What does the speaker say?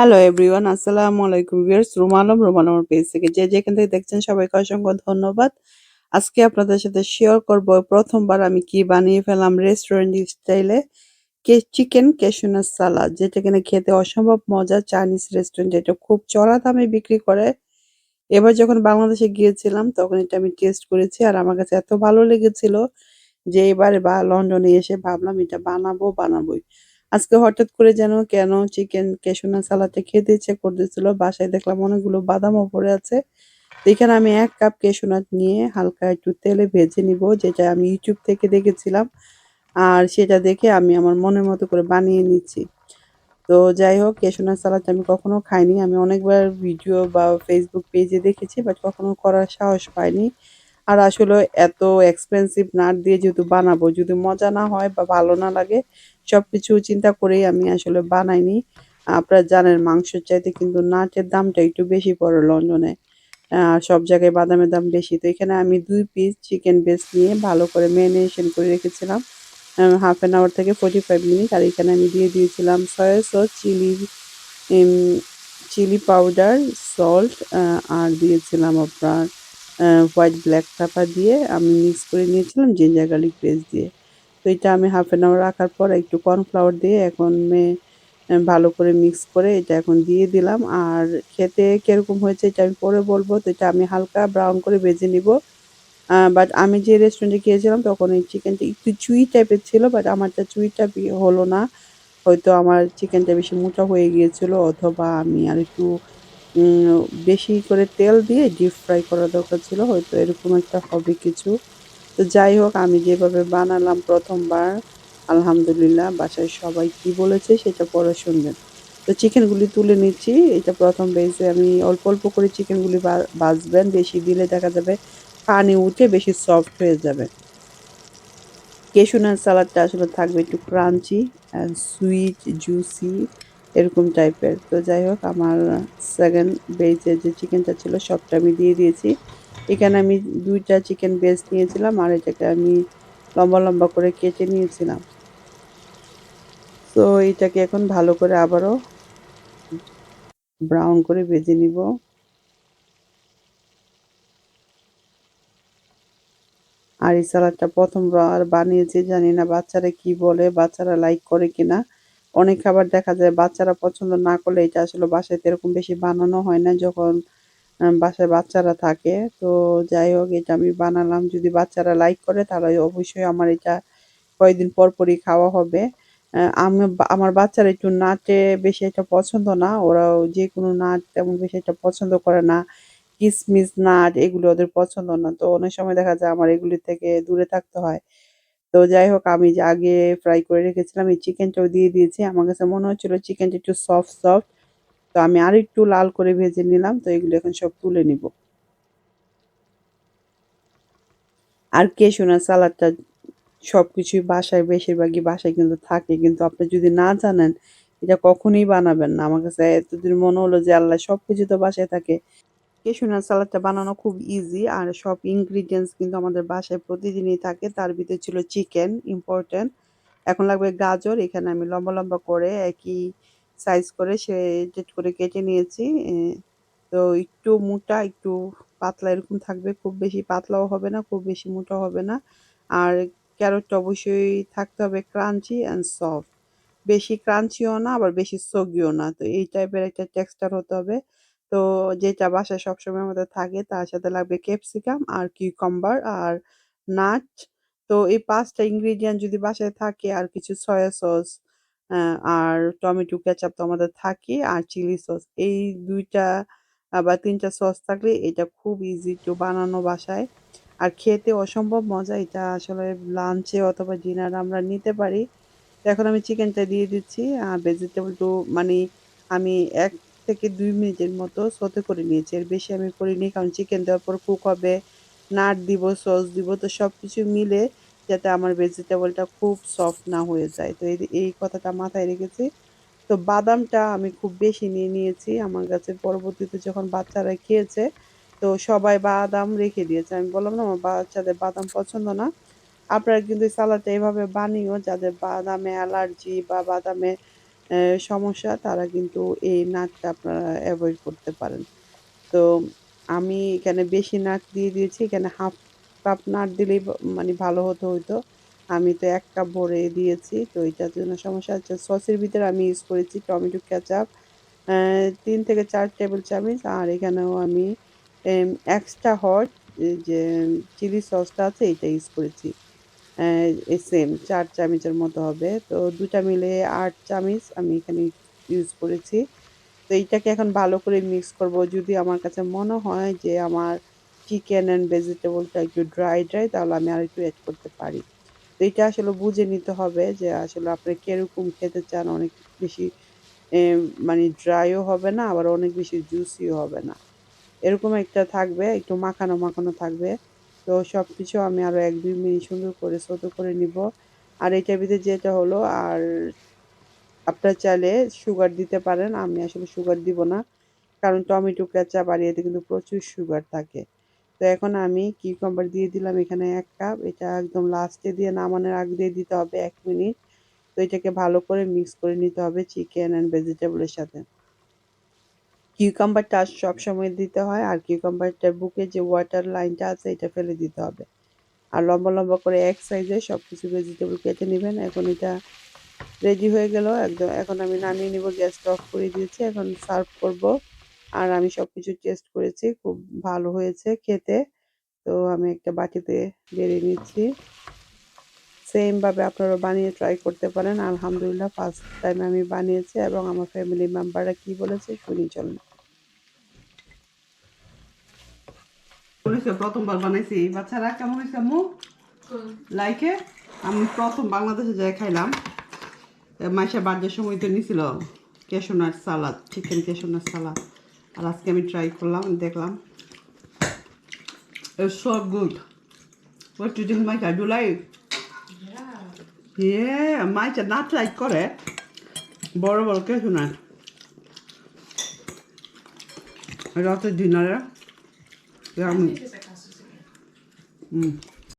Hello everyone আসসালামু আলাইকুম viewers Ruma Alam page থেকে যে যেখান থেকে দেখছেন, সবাইকে অসংখ্য ধন্যবাদ। আজকে আপনাদের সাথে শেয়ার করব প্রথমবার আমি কি বানিয়ে ফেলাম রেস্টুরেন্ট স্টাইলে কে চিকেন ক্যাশুনাস সালাদ যেটা কিনা খেতে অসম্ভব মজা। চাইনিজ রেস্টুরেন্ট এটা খুব চড়া দামে বিক্রি করে। এবার যখন বাংলাদেশে গিয়েছিলাম, তখন এটা আমি টেস্ট করেছি আর আমার কাছে এত ভালো লেগেছিল যে এবারে বা লন্ডনে এসে ভাবলাম এটা বানাবো, বানাবোই। আজকে হঠাৎ করে যেন কেন চিকেন কেশুনা সালাদটা খেতে ইচ্ছে করতেছিল, বাসায় দেখলাম অনেকগুলো বাদামও পড়ে আছে। এখানে আমি এক কাপ কেশুনাট নিয়ে হালকা একটু তেলে ভেজে নিব, যেটা আমি ইউটিউব থেকে দেখেছিলাম। আর সেটা দেখে আমি আমার মনের মতো করে বানিয়ে নিচ্ছি। তো যাই হোক কেশুনার সালাদটা আমি কখনো খাইনি। আমি অনেকবার ভিডিও বা ফেসবুক পেজে দেখেছি বাট কখনো করার সাহস পাইনি। আর আসলে এত এক্সপেন্সিভ নাট দিয়ে যেহেতু বানাবো, যদি মজা না হয় বা ভালো না লাগে সব কিছু চিন্তা করেই আমি আসলে বানাইনি। আপনারা জানেন মাংসের চাইতে কিন্তু নাটের দামটা একটু বেশি পড়ে লন্ডনে। আর সব জায়গায় বাদামের দাম বেশি। তো এখানে আমি দুই পিস চিকেন বেস নিয়ে ভালো করে ম্যারিনেশন করে রেখেছিলাম। হাফ অ্যান আওয়ার থেকে ফোর্টি ফাইভ মিনিট আর এখানে আমি দিয়ে দিয়েছিলাম soya sauce chilli chilli powder salt আর দিয়েছিলাম আপনার হোয়াইট ব্ল্যাক পেপার দিয়ে আমি মিক্স করে নিয়েছিলাম জিঞ্জার গার্লিক পেস্ট দিয়ে। তো এটা আমি হাফ অ্যান আওয়ার রাখার পর একটু কর্নফ্লাওয়ার দিয়ে এখন ভালো করে মিক্স করে এটা এখন দিয়ে দিলাম। আর খেতে কীরকম হয়েছে এটা আমি পরে বলব। তো এটা আমি হালকা ব্রাউন করে ভেজে নিব। বাট আমি যে রেস্টুরেন্টে খেয়েছিলাম তখন এই চিকেনটা একটু চুই টাইপের ছিল বাট আমারটা চুইটা হলো না। হয়তো আমার চিকেনটা বেশি মোটা হয়ে গিয়েছিল, অথবা আমি আর একটু বেশি করে তেল দিয়ে ডিপ ফ্রাই করা দরকার ছিল, হয়তো এরকম একটা হবে কিছু। তো যাই হোক, আমি যেভাবে বানালাম প্রথমবার, আলহামদুলিল্লাহ, বাসায় সবাই কি বলেছে সেটা পরে শুনবেন। তো চিকেনগুলি তুলে নিচ্ছি, এটা প্রথম বেজে আমি অল্প অল্প করে চিকেনগুলি বাজবেন, বেশি দিলে দেখা যাবে পানি উঠে বেশি সফট হয়ে যাবে। কেশুনার সালাদটা আসলে থাকবে একটু ক্রাঞ্চি অ্যান্ড সুইট জুসি এরকম টাইপের তো যাই হোক, আমার সেকেন্ড বেজের যে চিকেনটা ছিল, সবটা আমি দিয়ে দিয়েছি। এখানে আমি দুইটা চিকেন বেস নিয়েছিলাম, আর এটাকে আমি লম্বা লম্বা করে কেটে নিয়েছিলাম। তো এটাকে এখন ভালো করে আবারও ব্রাউন করে ভেজে নিব। আর এই সালাদটা প্রথমবার বানিয়েছি, জানি না বাচ্চারা কি বলে, বাচ্চারা লাইক করে কিনা। অনেক খাবার দেখা যায়, বাচ্চারা পছন্দ না করলে এটা আসলে বাসায় এরকম বেশি বানানো হয় না যখন বাসায় বাচ্চারা থাকে। তো যাই হোক, এটা আমি বানালাম। যদি বাচ্চারা লাইক করে, তাহলে অবশ্যই আমার এটা কয়েকদিন পরপরই খাওয়া হবে। আমি আমার বাচ্চারা একটু নাটে বেশি একটা পছন্দ না। ওরাও যে কোনো নাট তেমন বেশি একটা পছন্দ করে না। কিসমিস নাট এগুলো ওদের পছন্দ না। তো অনেক সময় দেখা যায় আমার এগুলি থেকে দূরে থাকতে হয়। তো যাই হোক, আমি আগে ফ্রাই করে রেখেছিলাম, এই চিকেনটাও দিয়ে দিয়েছি। আমার কাছে মনে হচ্ছিল চিকেনটা একটু সফট সফট তো আমি আর একটু লাল করে ভেজে নিলাম, তো এগুলো এখন সব তুলে নিব। আর কেশোনা সালাদটা সব কিছুই বাসায়, বেশিরভাগই বাসায় কিন্তু থাকে। কিন্তু আপনি যদি না জানেন, এটা কখনোই বানাবেন না। আমার কাছে এতদিন মনে হলো যে আল্লাহ সব কিছু তো বাসায় থাকে। কেশুনার সালাদটা বানানো খুব ইজি আর সব ইনগ্রিডিয়েন্টস কিন্তু আমাদের বাসায় প্রতিদিনই থাকে। তার ভিতরে ছিল চিকেন ইম্পর্টেন্ট এখন লাগবে গাজর, এখানে আমি লম্বা লম্বা করে একই সাইজ করে সে করে কেটে নিয়েছি। তো একটু মোটা, একটু পাতলা এরকম থাকবে, খুব বেশি পাতলাও হবে না, খুব বেশি মোটা হবে না। আর ক্যারটটা অবশ্যই থাকতে হবে ক্রাঞ্চি অ্যান্ড সফট বেশি ক্রাঞ্চিও না, আবার বেশি সগিও না। তো এই টাইপের একটা টেক্সচার হতে হবে। তো যেটা বাসায় সবসময় আমাদের থাকে, তার সাথে লাগবে ক্যাপসিকাম আর কিউকাম্বার আর নাট। তো এই পাঁচটা ইনগ্রিডিয়েন্ট যদি বাসায় থাকে, আর কিছু সয়া সস আর টমেটো, কেচাপ তো আমাদের থাকে, আর চিলি সস, এই দুইটা বা তিনটা সস থাকলে এটা খুব ইজি টু বানানো বাসায়। আর খেতে অসম্ভব মজা, এটা আসলে লাঞ্চে অথবা ডিনার আমরা নিতে পারি। এখন আমি চিকেনটা দিয়ে দিচ্ছি আর ভেজিটেবল টু মানে আমি এক থেকে দুই মিনিটের মতো সতে করে নিয়েছি। এর বেশি আমি করিনি, কারণ চিকেন দেওয়ার পর কুক হবে, নাট দিব সস দিব, তো সব কিছু মিলে যাতে আমার ভেজিটেবলটা খুব সফট না হয়ে যায়। তো এই কথাটা মাথায় রেখেছি। তো বাদামটা আমি খুব বেশি নিয়ে নিয়েছি। আমার কাছে পরবর্তীতে যখন বাচ্চারা খেয়েছে, তো সবাই বাদাম রেখে দিয়েছে। আমি বললাম না, আমার বাচ্চাদের বাদাম পছন্দ না। আপনারা কিন্তু সালাদটা এভাবে বানিয়েও যাদের বাদামে অ্যালার্জি বা বাদামে সমস্যা, তারা কিন্তু এই নাটটা আপনারা অ্যাভয়েড করতে পারেন। তো আমি এখানে বেশি নাট দিয়ে দিয়েছি, এখানে হাফ কাপ নাট দিলেই মানে ভালো হতো হইতো আমি তো এক কাপ ভরে দিয়েছি, তো এটার জন্য সমস্যা হচ্ছে সসের ভিতরে আমি ইউজ করেছি টমেটো কেচাপ তিন থেকে চার টেবিল চামচ, আর এখানেও আমি এক্সট্রা হট যে চিলি সসটা আছে, এটা ইউজ করেছি। সেম চার চামচের মতো হবে। তো দুটা মিলে আট চামচ আমি এখানে ইউজ করেছি। তো এইটাকে এখন ভালো করে মিক্স করব। যদি আমার কাছে মনে হয় যে আমার চিকেন অ্যান্ড ভেজিটেবলটা একটু ড্রাই ড্রাই তাহলে আমি আর একটু অ্যাড করতে পারি। তো এটা আসলে বুঝে নিতে হবে যে আসলে আপনি কীরকম খেতে চান। অনেক বেশি মানে ড্রাইও হবে না, আবার অনেক বেশি জুসিও হবে না। এরকম একটা থাকবে, একটু মাখানো মাখানো থাকবে। তো সব কিছু আমি আরও এক দুই মিনিট সুন্দর করে ছোটো করে নিব। আর এটার ভিতরে যেটা হলো, আর আপনার চাইলে সুগার দিতে পারেন। আমি আসলে সুগার দিব না, কারণ টমেটো আর এতে কিন্তু প্রচুর সুগার থাকে। তো এখন আমি কিউকাম্বার দিয়ে দিলাম এখানে এক কাপ। এটা একদম লাস্টে দিয়ে নামানোর আগ দিয়ে দিতে হবে এক মিনিট। তো এটাকে ভালো করে মিক্স করে নিতে হবে চিকেন অ্যান্ড ভেজিটেবলের সাথে। কিউকাম্বারটা সবসময় দিতে হয় আর কিউকাম্বারটার বুকে যে ওয়াটার লাইনটা আছে, এটা ফেলে দিতে হবে। আর লম্বা লম্বা করে এক সাইজে সব কিছু ভেজিটেবল কেটে নেবেন। এখন এটা রেডি হয়ে গেল। একদম, এখন আমি নামিয়ে নিব, গ্যাসটা অফ করে দিয়েছি। এখন সার্ভ করব। আর আমি সব কিছু টেস্ট করেছি, খুব ভালো হয়েছে খেতে। তো আমি একটা বাটিতে বেড়ে নিচ্ছি। সেম ভাবে আপনারা বানিয়ে ট্রাই করতে পারেন। আলহামদুলিল্লাহ ফার্স্ট টাইম আমি বানিয়েছি এবং আমার ফ্যামিলি মেম্বাররা কি বলেছে শুনি চলুন। প্রথমবার বানাইছি। বাচ্চারা কেমন হয়েছে আম্মু? লাইকে আমি প্রথম বাংলাদেশে যাই খাইলাম। মাইশা বার্থডের সময় তো কেশোনার সালাদ চিকেন কেশোনার সালাদ। আর আজকে আমি ট্রাই করলাম দেখলাম। It's so good. What do you think, Micah? Do you like? Yeah, Micah not like করে বড় বড় কেশোনার রাতের ডিনারে আমি Dit